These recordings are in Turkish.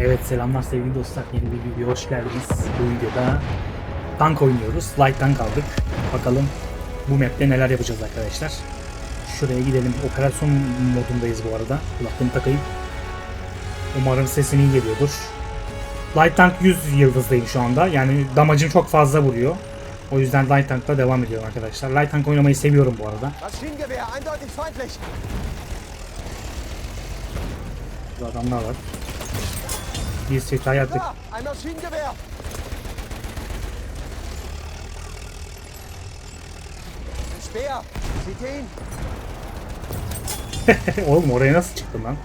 Evet selamlar sevgili dostlar. Yeni bir videoya hoş geldiniz. Bu videoda tank oynuyoruz. Light tank aldık. Bakalım bu map'te neler yapacağız arkadaşlar. Şuraya gidelim. Operasyon modundayız bu arada. Kulaklığımı takayım. Umarım sesim iyi geliyordur. Light tank 100 yıldızdayım şu anda. Yani damacım çok fazla vuruyor. O yüzden light tank'la devam ediyorum arkadaşlar. Light tank oynamayı seviyorum bu arada. Burada adamlar var. Bir silah yaptık. Ein Maschinengewehr. Ein Speer. Seht ihr ihn? Oğlum oraya nasıl çıktın lan?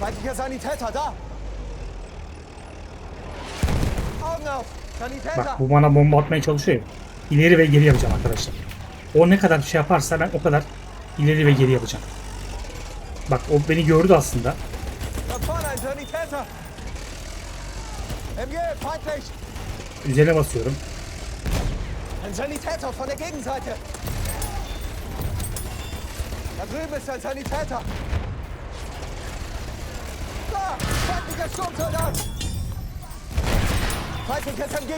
Feindlicher Sanitäter, da. Augen auf. Sanitäter. Bak bu bana bomba atmaya çalışıyor. İleri ve geri yapacağım arkadaşlar. O ne kadar şey yaparsa ben o kadar ileri ve geri yapacağım. Bak o beni gördü aslında. Üzerine basıyorum. Ein Sanitäter von der Gegenseite. Da drüben ist ein Sanitäter. Da, feindlicher Sturmsoldat.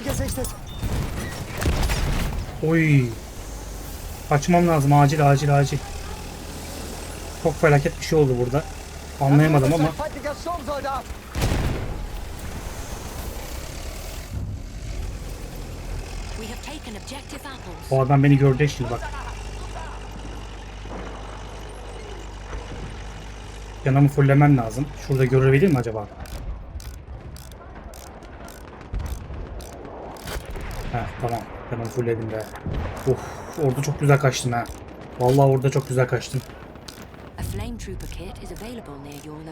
Gesichtet. Oy. Kaçmam lazım acil acil acil. Çok felaket bir şey oldu burada. Da Anlayamadım ama o adam beni gördü şimdi bak. Yanımı fullemem lazım. Şurada görebilir mi acaba? Heh tamam. Yanımı fulledim be. Of orada çok güzel kaçtım ha. Vallahi orada çok güzel kaçtım.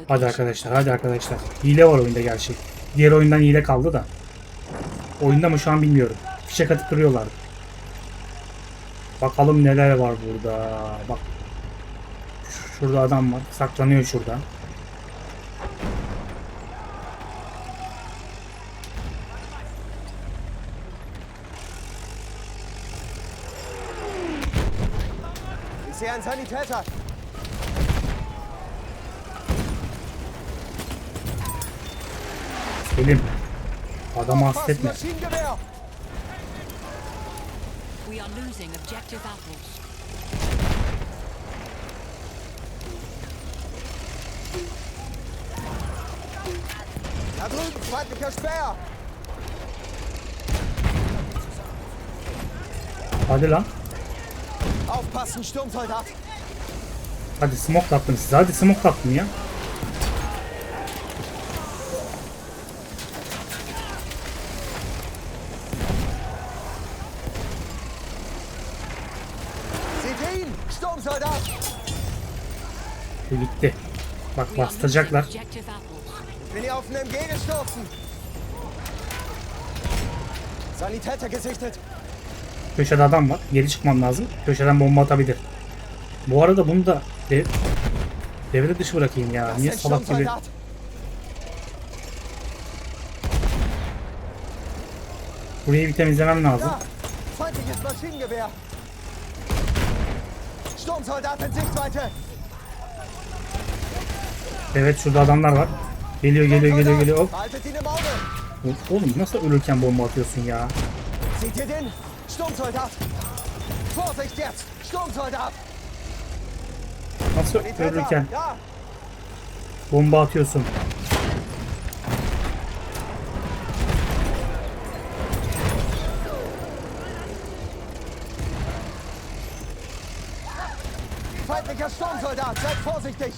Hadi arkadaşlar hadi arkadaşlar. Hile var oyunda gerçi. Diğer oyundan hile kaldı da. Oyunda mı şu an bilmiyorum. Fişek atıp duruyorlar. Bakalım neler var burada. Bak. Şurada adam var. Saklanıyor şurada. Sehe einen Sanitäter. Selim. Adamı Fast hasretme. Maschinengewehr. We are losing objective apples. Da drüben, feindlicher Speer. Hadi lan. Aufpassen, Sturmsoldat. Hadi smoke attım size. Hadi smoke attım ya. Seht ihr gitti. Bak bastıracaklar. Bin auf gestoßen. Sanitäter gesichtet. Köşede adam var. Geri çıkmam lazım. Köşeden bomba atabilir. Bu arada bunu da de devre dışı bırakayım ya. Niye salak gibi burayı bir temizlemem lazım. Sturmsoldat in Sichtweite. Evet şurada adamlar var. Geliyor geliyor geliyor geliyor. Hop. Oğlum nasıl ölürken bomba atıyorsun ya? Seht ihr den? Sturmsoldat. Vorsicht jetzt. Sturmsoldat. Nasıl ölürken bomba atıyorsun? feindlicher Sturmsoldat. Seid vorsichtig.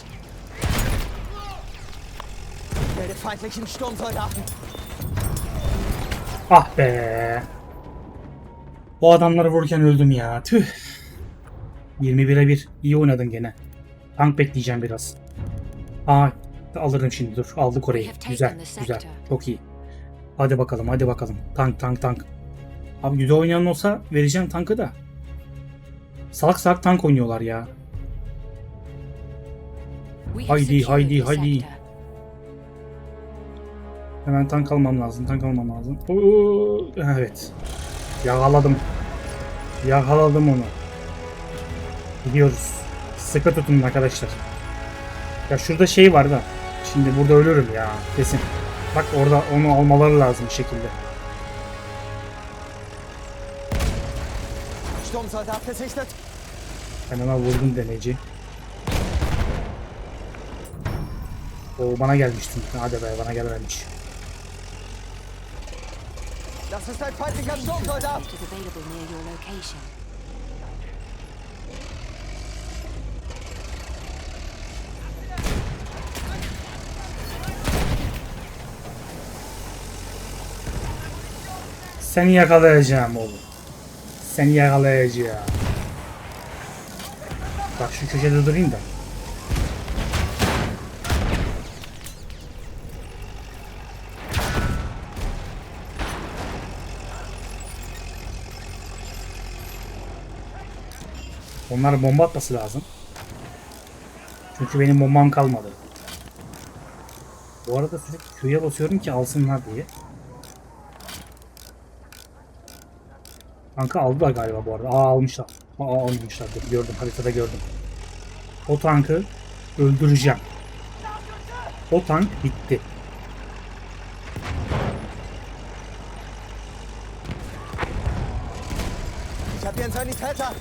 Ich melde feindlichen Sturmsoldaten. Ah be. O adamları vururken öldüm ya. Tüh. 21'e 1. İyi oynadın gene. Tank bekleyeceğim biraz. Aa alırım şimdi dur. Aldık orayı. Güzel güzel. Çok iyi. Hadi bakalım hadi bakalım. Tank tank tank. Abi güzel oynayan olsa vereceğim tankı da. Salak salak tank oynuyorlar ya. Haydi, haydi, haydi. Hemen tank almam lazım. Tank almam lazım. Oo, evet. Yakaladım. Yakaladım onu. Gidiyoruz. Sıkı tutun arkadaşlar. Ya şurada şey var da. Şimdi burada ölürüm ya kesin. Bak orada onu almaları lazım bir şekilde. Ona vurdum demeci. O bana gelmişti. Hadi be bana gelmemiş. Seni yakalayacağım oğlum. Seni yakalayacağım. Bak şu köşede durayım da. Onlar bomba atması lazım. Çünkü benim bombam kalmadı. Bu arada sürekli Q'ya basıyorum ki alsınlar diye. Kanka aldılar galiba bu arada. Aa almışlar. Aa almışlar. Gördüm haritada gördüm. O tankı öldüreceğim. O tank bitti. Ich habe hier einen Sanitäter.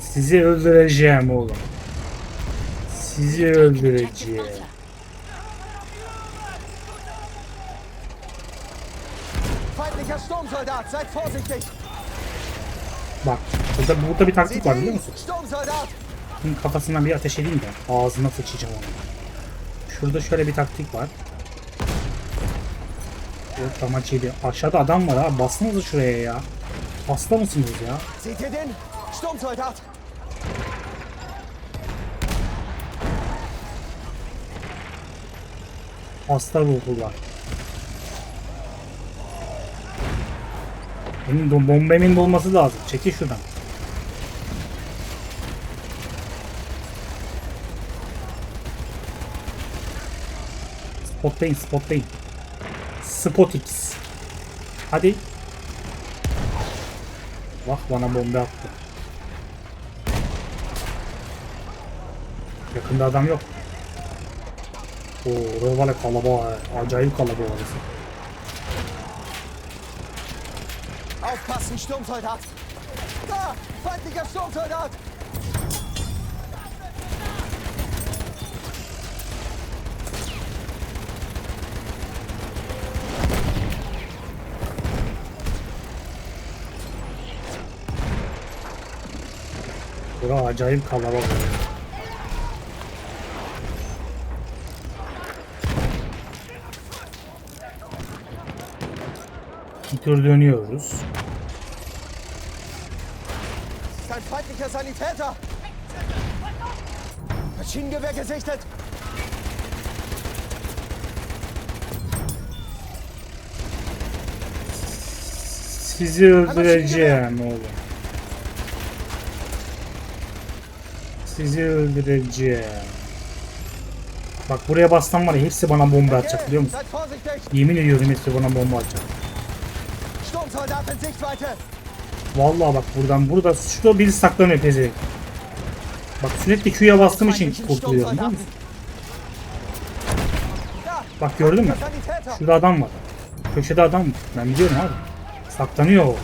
Sizi öldüreceğim oğlum. Sizi öldüreceğim. Bak burada, burada bir taktik var biliyor musun? Bunun kafasından bir ateş edeyim de ağzına sıçacağım onu. Şurada şöyle bir taktik var. Yok yedi. Aşağıda adam var ha. Bassanıza şuraya ya. Hasta mısınız ya? Seht ihr den? Sturmsoldat. Hasta ruhlular. Benim de bombemin de olması lazım. Çekil şuradan. Spotlayın, spotlayın. Spotix. Hadi. Bak bana bombe attı. Yakında adam yok. Oo, orası var kalabalık. Acayip kalabalık orası. Aufpassen, Sturmsoldat. Da! Feindlicher Sturmsoldat. Bura acayip kalabalık. Bir tur dönüyoruz. Ein feindlicher Sanitäter. Maschinengewehr gesichtet. Sizi öldüreceğim oğlum. Sizi öldüreceğim. Bak buraya bassam var ya hepsi bana bomba atacak biliyor musun? Yemin ediyorum hepsi bana bomba atacak. Vallahi bak buradan burada şurada biri saklanıyor pezevenk. Bak sürekli Q'ya bastığım için kurtuluyorum musun? Da! Bak gördün mü? Şurada adam var. Köşede adam var. Ben biliyorum abi. Saklanıyor o.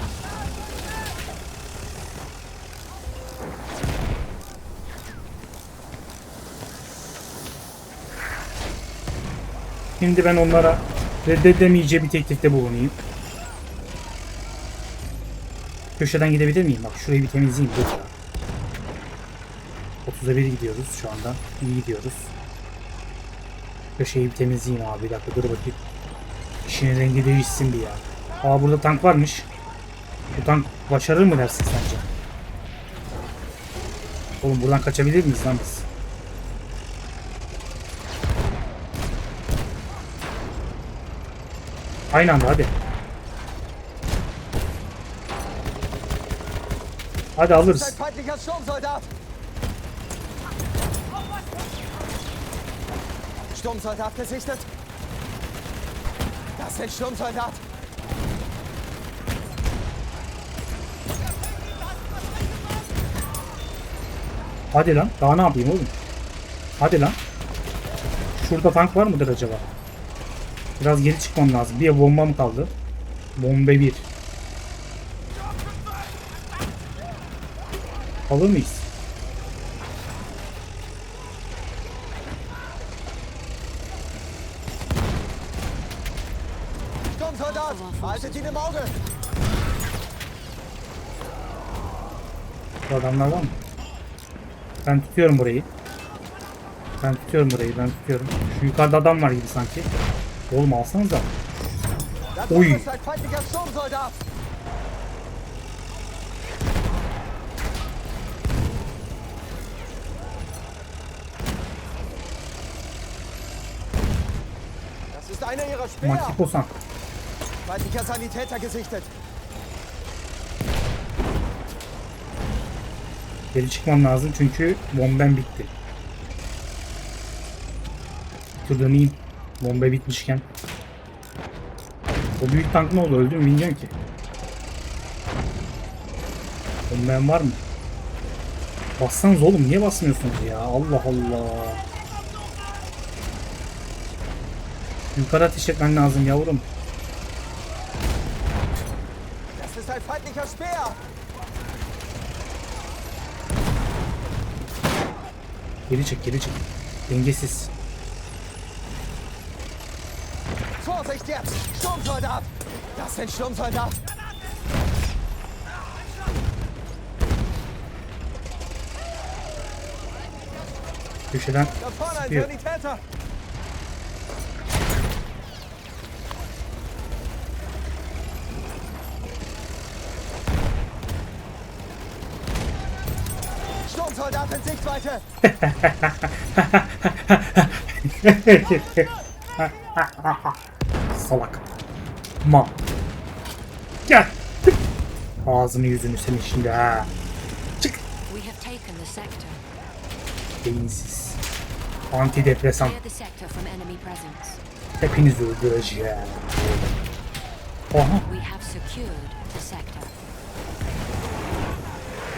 Şimdi ben onlara reddedemeyeceği bir teklifte bulunayım. Köşeden gidebilir miyim? Bak şurayı bir temizleyeyim. Dur ya. 30'a 1 gidiyoruz şu anda. İyi gidiyoruz. Köşeyi bir temizleyeyim abi. Bir dakika dur bakayım. İşin rengi değişsin bir ya. Aa burada tank varmış. Bu tank başarır mı dersin sence? Oğlum buradan kaçabilir miyiz lan biz? Aynı anda hadi. Hadi alırız. Sturmsoldat. Gesichtet. Das ist Sturmsoldat. Hadi lan. Daha ne yapayım oğlum? Hadi lan. Şurada tank var mıdır acaba? Biraz geri çıkmam lazım. Bir bombam kaldı. Bombe 1. Alır mıyız? Bu adamlar var mı? Ben tutuyorum burayı. Ben tutuyorum burayı. Ben tutuyorum. Şu yukarıda adam var gibi sanki. Oğlum alsanıza. Speer! Makiko-san. Feindlicher Sanitäter gesichtet! Geri çıkmam lazım çünkü bombem bitti. Dur döneyim. Bomba bitmişken. O büyük tank ne oldu? Öldü mü bilmiyorum ki. Bombem var mı? Bassanız oğlum niye basmıyorsunuz ya? Allah Allah. Yukarı ateş etmen lazım yavrum. Geri çek geri çek. Dengesiz. Vorsicht jetzt! Sturmsoldat! Das sind Sturmsoldat! Köşeden Da vorne ein. Sanitäter! Sturmsoldat in Sichtweite! Salak. Ma. Gel. Ağzını yüzünü senin şimdi ha. Çık. Beyinsiz. Antidepresan. Hepinizi öldüreceğim. Aha.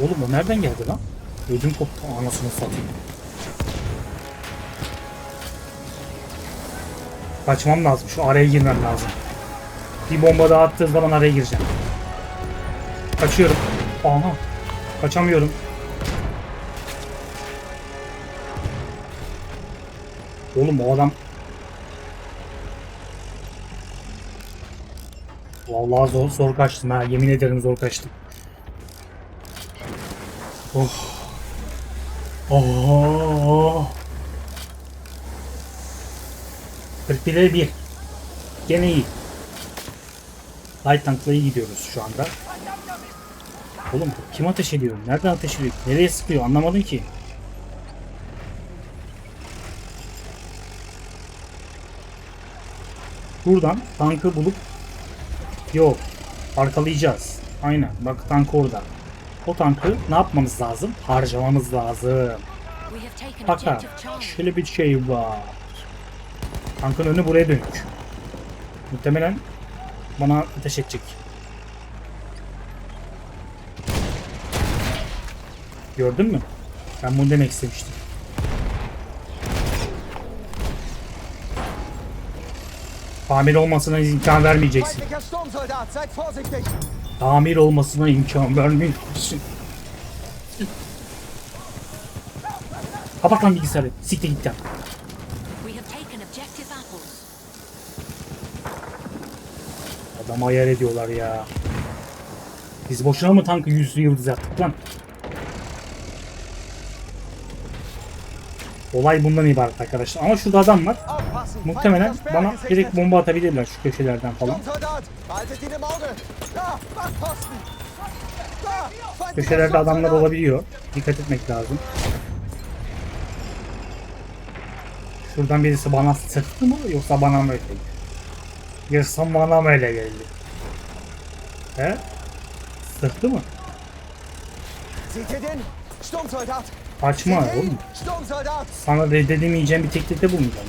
Oğlum o nereden geldi lan? Ödüm koptu anasını satayım. Kaçmam lazım. Şu araya girmem lazım. Bir bomba daha attığı zaman araya gireceğim. Kaçıyorum. Aha. Kaçamıyorum. Oğlum o adam Vallahi zor, zor kaçtım ha. Yemin ederim zor kaçtım. Oh. Oh. 41'e 1. Gene iyi. Light tankla iyi gidiyoruz şu anda. Oğlum kim ateş ediyor? Nereden ateş ediyor? Nereye sıkıyor? Anlamadım ki. Buradan tankı bulup yok arkalayacağız. Aynen. Bak tank orada. O tankı ne yapmamız lazım? Harcamamız lazım. Fakat şöyle bir şey var. Tankın önü buraya dönük. Muhtemelen bana ateş edecek. Gördün mü? Ben bunu demek istemiştim. Tamir olmasına imkan vermeyeceksin. Tamir olmasına imkan vermeyeceksin. Kapat lan bilgisayarı. Siktir git. We have taken objective apples. Adamı ayar ediyorlar ya. Biz boşuna mı tankı 100 yıldız yaptık lan? Olay bundan ibaret arkadaşlar. Ama şurada adam var. Muhtemelen bana direkt bomba atabilirler şu köşelerden falan. Köşelerde adamlar olabiliyor. Dikkat etmek lazım. Şuradan birisi bana sıktı mı yoksa bana mı öyle bana mı öyle geldi? He? Sıktı mı? Kaçma oğlum. Sana reddedemeyeceğim bir teklifte bulunacağım.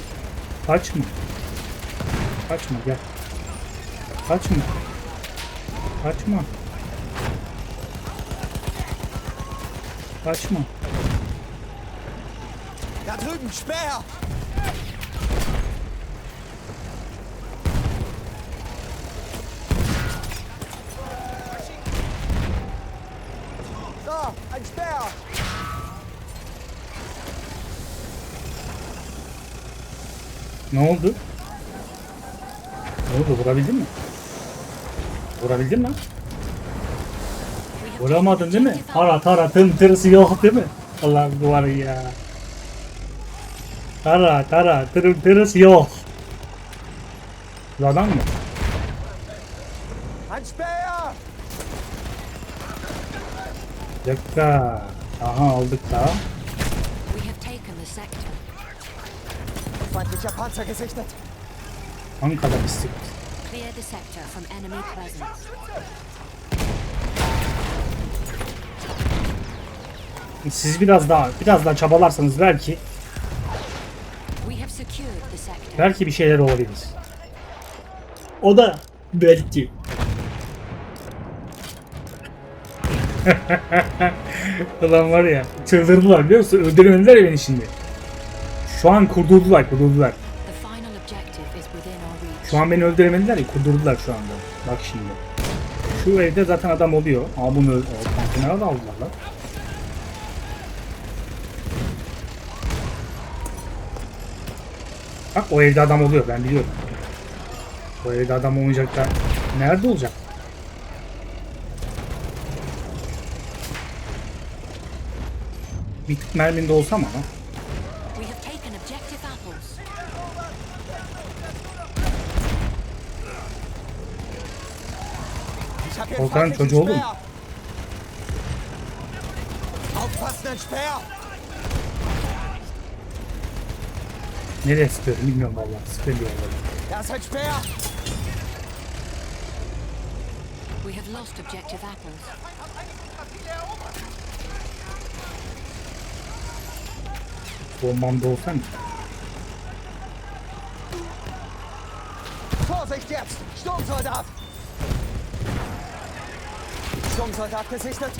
Kaçma. Kaçma gel. Kaçma. Kaçma. Kaçma. Da drüben, Speer! Da, ein Speer! Ne oldu? Ne oldu? Vurabildin mi? Vurabildin mi? Vuramadın değil mi? Tara tara tım tırısı yok değil mi? Allah bu var ya. Tara tara tırım tırısı yok. Bu adam mı? Dakika. Aha aldık da. Feindlicher Panzer gesichtet! Ankara bistik. Clear the sector from enemy presence. Siz biraz daha biraz daha çabalarsanız belki belki bir şeyler olabilir. O da belki. Ulan var ya çıldırdılar biliyor musun? Öldüremediler ya beni şimdi. Şu an kurdurdular kurdurdular. Şu an beni öldüremediler ya kurdurdular şu anda. Bak şimdi. Şu evde zaten adam oluyor. Aa bunu konteynere de aldılar lan. Bak o evde adam oluyor ben biliyorum. O evde adam olmayacak da nerede olacak? Bir tık merminde olsam ama. We have taken objective apples. Ich hab hier einen Volkan çocuğu oğlum. Nereye sıkıyorum bilmiyorum vallahi. Sıkıyorum Speer! We have lost objective apples. Bombam da olsa mı? Vorsicht jetzt! Sturmsoldat! Sturmsoldat gesichtet!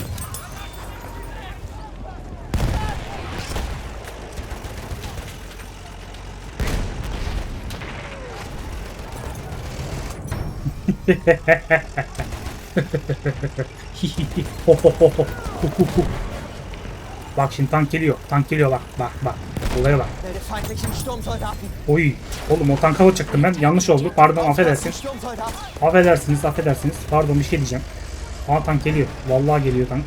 bak şimdi tank geliyor. Tank geliyor bak bak bak. Olaya bak. Oy. Oğlum o tanka çıktım ben? Yanlış oldu. Pardon affedersin. Affedersiniz affedersiniz. Pardon bir şey diyeceğim. Aa tank geliyor. Vallahi geliyor tank.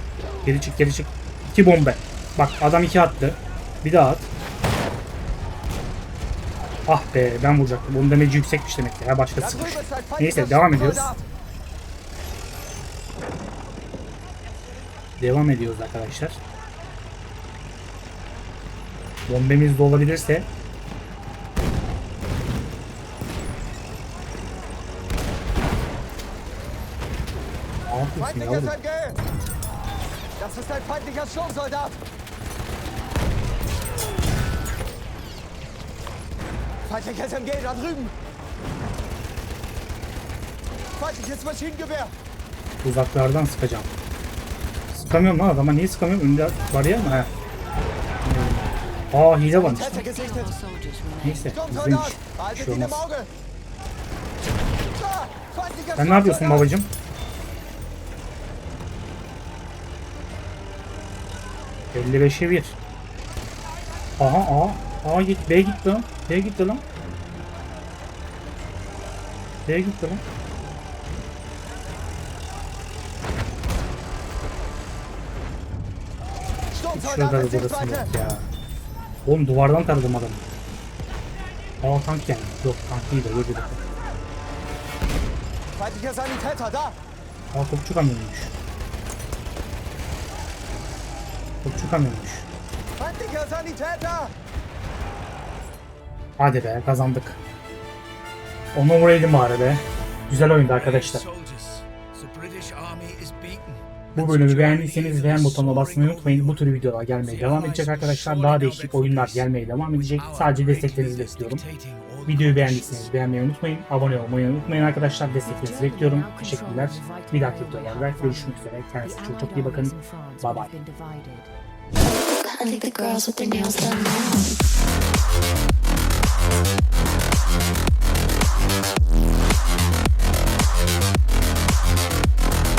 Geri çık geri çık. İki bombe. Bak adam iki attı. Bir daha at. Ah be ben vuracaktım. Bunun demeci yüksekmiş demek ki. Ha drüben sıkmış. Neyse devam ediyoruz. Devam ediyoruz arkadaşlar. Bombemiz de olabilirse Yavrum? SMG! Das ist ein feindlicher Sturmsoldat! Feindlicher SMG da drüben! Feindliches Maschinengewehr! Uzaklardan sıkacağım. Sıkamıyorum lan adama niye sıkamıyorum? Önünde var ya mı? He. Aa hile varmış. Neyse. Sturmsoldat! Bir şey olmaz. Sen ne yapıyorsun babacım? ...55'e 1. Aha A. A git. B gitti lan. B gitti lan. B gitti lan. Şurada da burası yok ya. Oğlum duvardan taradım adamı. Aa tank geldi. Yok tank değil de öyle bir Feindlicher Sanitäter da! Aa topçu kamyonuymuş. Topçu Sanitäter! Hadi be kazandık. Onu vuraydım bari be. Güzel oyundu arkadaşlar. Bu bölümü beğendiyseniz beğen butonuna basmayı unutmayın. Bu tür videolar gelmeye devam edecek arkadaşlar. Daha değişik oyunlar gelmeye devam edecek. Sadece desteklerinizi bekliyorum. Videoyu beğendiyseniz beğenmeyi unutmayın. Abone olmayı unutmayın arkadaşlar. Desteklerinizi bekliyorum. Teşekkürler. Bir dahaki videolarda görüşmek üzere. Kendinize çok çok iyi bakın. Bye bye.